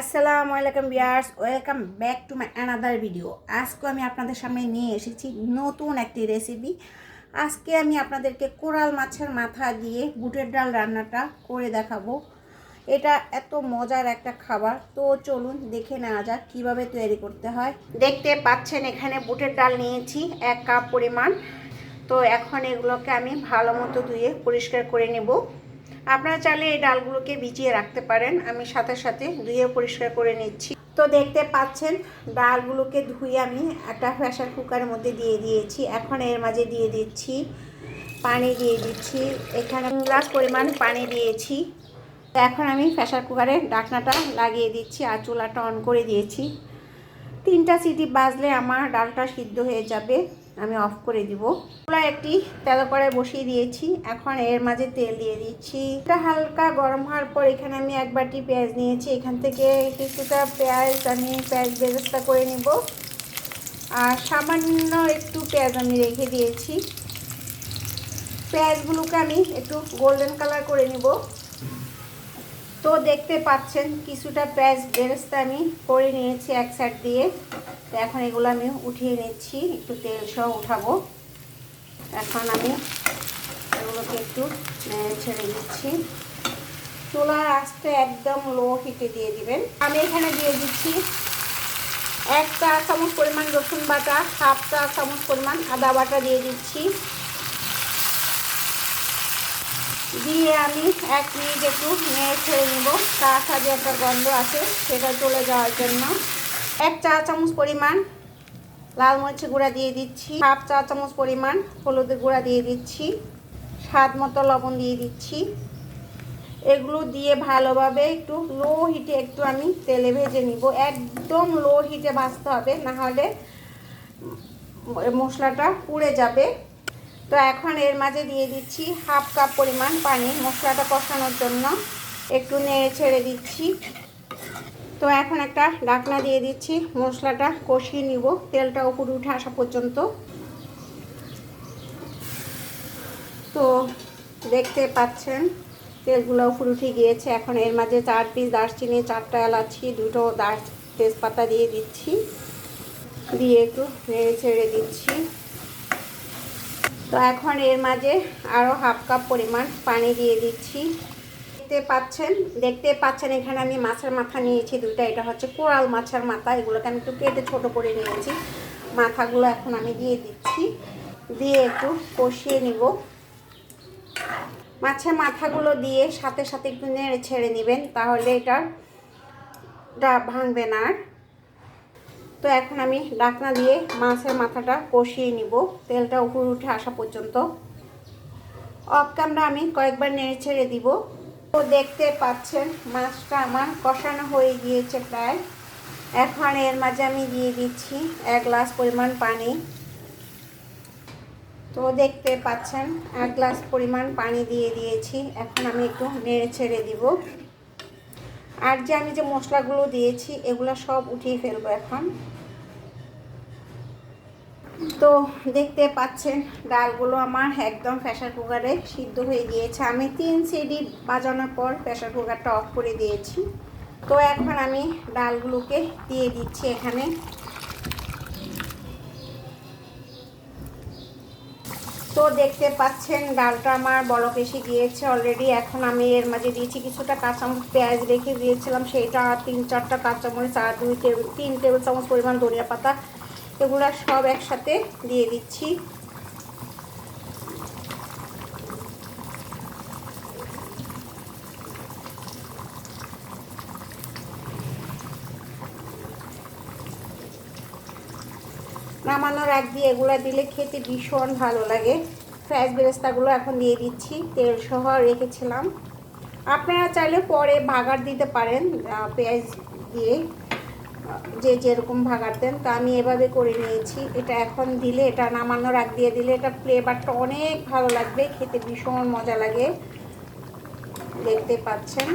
আসসালামু আলাইকুম বিয়ার্স welcome back to my another video আজকে আমি আপনাদের সামনে নিয়ে এসেছি নতুন একটি রেসিপি আজকে আমি আপনাদেরকে কোরাল মাছের মাথা দিয়ে বুটের ডাল রান্নাটা করে দেখাবো। এটা এত মজার একটা খাবার। তো চলুন দেখে নেওয়া যাক কীভাবে তৈরি করতে হয়। দেখতে পাচ্ছেন, এখানে বুটের ডাল নিয়েছি এক কাপ পরিমাণ। তো এখন এগুলোকে আমি ভালো মতো ধুয়ে পরিষ্কার করে নেব। আপনারা চাইলে এই ডালগুলোকে ভিজিয়ে রাখতে পারেন। আমি সাথে সাথে ধুয়ে পরিষ্কার করে নিচ্ছি। তো দেখতে পাচ্ছেন, ডালগুলোকে ধুয়ে আমি একটা প্রেশার কুকারের মধ্যে দিয়ে দিয়েছি। এখন এর মাঝে দিয়ে দিচ্ছি, পানি দিয়ে দিচ্ছি। এখানে গ্লাস পরিমাণ পানি দিয়েছি। তো এখন আমি প্রেশার কুকারে ডাকনাটা লাগিয়ে দিচ্ছি আর চুলাটা অন করে দিয়েছি। তিনটা সিটি বাজলে আমার ডালটা সিদ্ধ হয়ে যাবে। আমি অফ করে দিব। চুলা একটি তেল করে বসিয়ে দিয়েছি। এখন এর মাঝে তেল দিয়ে দিচ্ছি। এটা হালকা গরম হওয়ার পর এখানে আমি এক বাটি পেঁয়াজ নিয়েছি। এখান থেকে কিছুটা পেঁয়াজ আমি পেঁয়াজ বেরেস্তা করে নিব। আর সামান্য একটু পেঁয়াজ আমি রেখে দিয়েছি। পেঁয়াজগুলোকে আমি একটু গোল্ডেন কালার করে নিব। তো দেখতে পাচ্ছেন, কিছুটা পেঁয়াজ বেরেস্তা আমি করে নিয়েছি এক সাইড দিয়ে। তো এখন এগুলো আমি উঠিয়ে নিচ্ছি, একটু তেল সহ উঠাবো। এখন আমি এগুলোকে একটু ছেড়ে দিচ্ছি। চুলার আঁচটা একদম লো হিটে দিয়ে দিবেন। আমি এখানে দিয়ে দিচ্ছি এক চা চামচ পরিমাণ রসুন বাটা, হাফ চা চামচ পরিমাণ আদা বাটা দিয়ে দিচ্ছি। দিয়ে আমি এক মিনিট একটু নেড়ে ছেড়ে নেব। কাঁচা যে একটা গন্ধ আছে, সেটা চলে যাওয়ার জন্য। এক চা চামচ পরিমাণ লাল মরিচের গুঁড়া দিয়ে দিচ্ছি। হাফ চা চামচ পরিমাণ হলুদের গুঁড়া দিয়ে দিচ্ছি। স্বাদ মতো লবণ দিয়ে দিচ্ছি। এগুলো দিয়ে ভালোভাবে একটু লো হিটে একটু আমি তেলে ভেজে নিব। একদম লো হিটে ভাজতে হবে না হলে মশলাটা পুড়ে যাবে। তো এখন এর মাঝে দিয়ে দিচ্ছি হাফ কাপ পরিমাণ পানি মশলাটা কষানোর জন্য। একটু নেড়ে ছেড়ে দিচ্ছি। তো এখন একটা ডাকনা দিয়ে দিচ্ছি, মশলাটা কষিয়ে নিব। তেলটা উপরে উঠে আসা পর্যন্ত। তো দেখতে পাচ্ছেন, তেলগুলো উপরে উঠে গিয়েছে। এখন এর মাঝে চার পিস দারচিনি, চারটা এলাচি, দুটো দার তেজপাতা দিয়ে দিচ্ছি। দিয়ে একটু নেড়ে ছেড়ে দিচ্ছি। তো এখন এর মাঝে আরও হাফ কাপ পরিমাণ পানি দিয়ে দিচ্ছি। দেখতে পাচ্ছেন দেখতে পাচ্ছেন এখানে আমি মাছের মাথা নিয়েছি দুইটা, এটা হচ্ছে কোরাল মাছের মাথা, এগুলোকে আমি একটু কেটে ছোট করে নিয়েছি। মাথাগুলো এখন আমি দিয়ে দিচ্ছি, দিয়ে একটু কষিয়ে নিব। মাছের মাথাগুলো দিয়ে সাথে সাথে একটু নেড়ে ছেড়ে নেবেন, তাহলে এটা ভাঙবে না আর। তো এখন আমি ডাকনা দিয়ে মাছের মাথাটা কষিয়ে নিব। তেলটা উপরে উঠে আসা পর্যন্ত। অফ ক্যামরা আমি কয়েকবার নেড়ে ছেড়ে দিব। তো দেখতে পাচ্ছেন, মাছটা আমার কষানো হয়ে গিয়েছে প্রায়। এখন এর মাঝে আমি দিয়ে দিচ্ছি এক গ্লাস পরিমাণ পানি। তো দেখতে পাচ্ছেন, এক গ্লাস পরিমাণ পানি দিয়ে দিয়েছি। এখন আমি একটু নেড়ে ছেড়ে দিব। আর যে আমি যে মশলাগুলো দিয়েছি, এগুলো সব উঠিয়ে ফেলব এখন। তো দেখতে পাচ্ছেন, ডালগুলো আমার একদম প্রেশার কুকারে সিদ্ধ হয়ে গিয়েছে। আমি তিন সিডি বাজানোর পর প্রেশার কুকারটা অফ করে দিয়েছি। তো এখন আমি ডালগুলোকে দিয়ে দিচ্ছি এখানে। তো দেখতে পাচ্ছেন, ডালটা আমার বড় বেশি গিয়েছে অলরেডি এখন আমি এর মাঝে দিয়েছি কিছুটা কাঁচামরিচ, পেঁয়াজ রেখে দিয়েছিলাম। সেইটা তিন চারটা কাঁচামরিচ আর দুই টেবিল, তিন টেবিল চামচ পরিমাণ ধনিয়া পাতা, এগুলো সব একসাথে দিয়ে দিচ্ছি। নামানোর আগ দিয়ে এগুলো দিলে খেতে ভীষণ ভালো লাগে। ফ্রাইজ বেরেস্তাগুলো এখন দিয়ে দিচ্ছি, তেল সহ রেখেছিলাম। আপনারা চাইলে পরে ভাগার দিতে পারেন পেঁয়াজ দিয়ে যে যেরকম ভাগার দেন। তা আমি এভাবে করে নিয়েছি। এটা এখন দিলে, এটা নামানোর আগ দিয়ে দিলে এটা ফ্লেভারটা অনেক ভালো লাগবে, খেতে ভীষণ মজা লাগে। দেখতে পাচ্ছেন?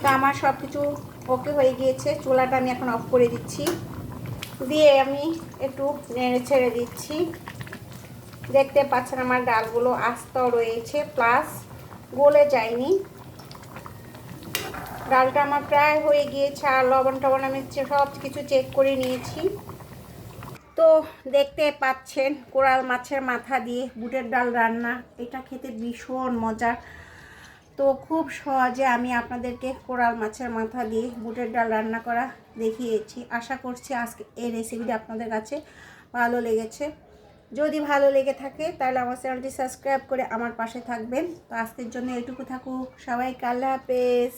তা আমার সব কিছু ওকে হয়ে গিয়েছে, চুলাটা আমি এখন অফ করে দিচ্ছি। দিয়ে আমি একটু নেড়ে ছেড়ে দিচ্ছি। দেখতে পাচ্ছেন আমার ডালগুলো আস্ত রয়েছে প্লাস গলে যায়নি। ডালটা আমার প্রায় হয়ে গিয়েছে, আর লবণ টবণ আমি সব কিছু চেক করে নিয়েছি। তো দেখতে পাচ্ছেন, কোরাল মাছের মাথা দিয়ে বুটের ডাল রান্না, এটা খেতে ভীষণ মজার তো খুব সহজে আমি আপনাদেরকে কোরাল মাছের মাথা দিয়ে বুটের ডাল রান্না করা দেখিয়েছি। আশা করছি আজকে এই রেসিপিটি আপনাদের কাছে ভালো লেগেছে। যদি ভালো লেগে থাকে, তাহলে আমার চ্যানেলটি সাবস্ক্রাইব করে আমার পাশে থাকবেন। তো আজকের জন্য এটুকু থাকুক। সবাই আল্লাহ হাফেজ।